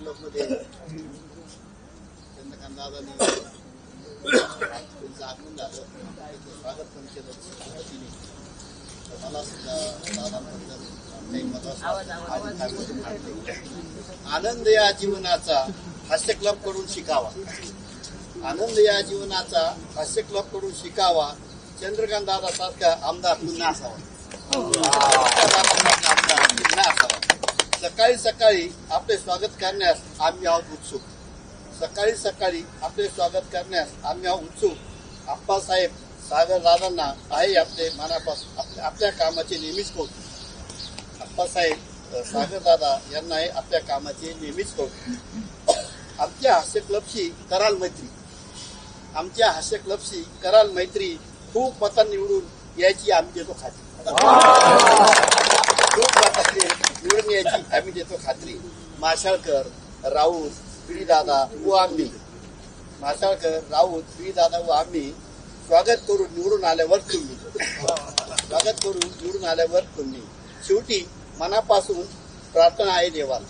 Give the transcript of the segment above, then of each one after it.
क्लबमध्ये चंद्रकांत त्यांचं आगमन झालं. स्वागत पण केलं. पद्धतीने मला सुद्धा दादांबद्दल काही मत आनंद या जीवनाचा हास्य क्लबकडून शिकावा. आनंद या जीवनाचा हास्य क्लबकडून शिकावा. चंद्रकांत दादा सारखा आमदार पुन्हा असावा. आमदार पुन्हा असावा सकाळी सकाळी आपले स्वागत करण्यास आम्ही आहोत उत्सुक. सकाळी सकाळी आपले स्वागत करण्यास आम्ही आहोत उत्सुक. आप्पासाहेब सागर दादांना आहे आपले मनापासून आपल्या आपल्या कामाचे नेहमीच कौतुक. आप्पासाहेब सागर दादा यांना आहे आपल्या कामाचे नेहमीच कौतुक. आमच्या हास्य क्लबशी कराल मैत्री. आमच्या हास्य क्लबशी कराल मैत्री खूप मतं निवडून यायची आमची तो खात्री खूप मतांनी निवडून यायची आम्ही देतो खात्री माशाळकर राऊत पिढीदादा व आम्ही. माशाळकर राऊत पिढीदादा व आम्ही स्वागत करून निवडून आल्यावर तुम्ही. स्वागत करून निवडून आल्यावर तुम्ही. शेवटी मनापासून प्रार्थना आहे देवाला.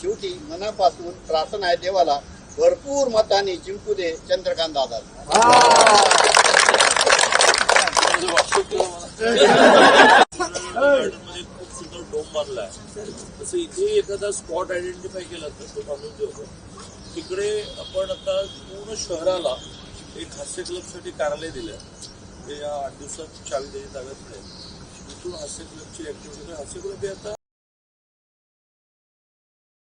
शेवटी मनापासून प्रार्थना आहे देवाला. भरपूर मताने जिंकू दे चंद्रकांत दादा तसं इथे एखादा स्पॉट आयडेंटिफाय केला तर तो माणूस जो होतो तिकडे आपण आता पूर्ण शहराला एक हास्य क्लबसाठी कार्यालय दिलं ते या आठ दिवसात चावी त्याची ताब्यात मिळेल. तिथून हास्य क्लबची ऍक्टिव्हिटी हास्य क्लब हे आता